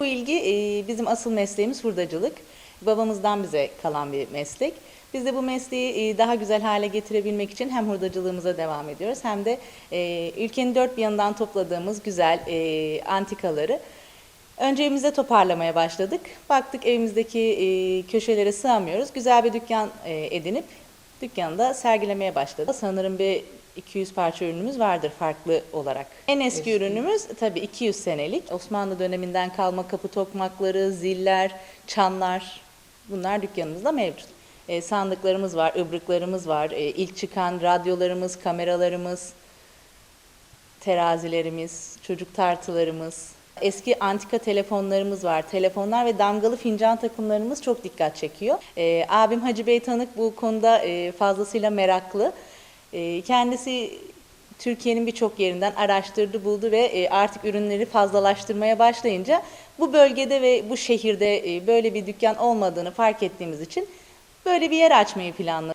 bu ilgi e, bizim asıl mesleğimiz hurdacılık. Babamızdan bize kalan bir meslek. Biz de bu mesleği e, daha güzel hale getirebilmek için hem hurdacılığımıza devam ediyoruz hem de e, ülkenin dört bir yanından topladığımız güzel antikaları önce evimize toparlamaya başladık. Baktık evimizdeki köşelere sığamıyoruz. Güzel bir dükkan edinip dükkanda sergilemeye başladık. Sanırım bir 200 parça ürünümüz vardır farklı olarak. En eski, ürünümüz tabii 200 senelik. Osmanlı döneminden kalma kapı tokmakları, ziller, çanlar bunlar dükkanımızda mevcut. E, sandıklarımız var, ıbrıklarımız var, e, ilk çıkan radyolarımız, kameralarımız, terazilerimiz, çocuk tartılarımız, eski antika telefonlarımız var. Telefonlar ve damgalı fincan takımlarımız çok dikkat çekiyor. Ee, abim Hacı Bey Tanık bu konuda e, fazlasıyla meraklı. Ee, kendisi Türkiye'nin birçok yerinden araştırdı, buldu ve e, artık ürünleri fazlalaştırmaya başlayınca bu bölgede ve bu şehirde e, böyle bir dükkan olmadığını fark ettiğimiz için böyle bir yer açmayı planladık.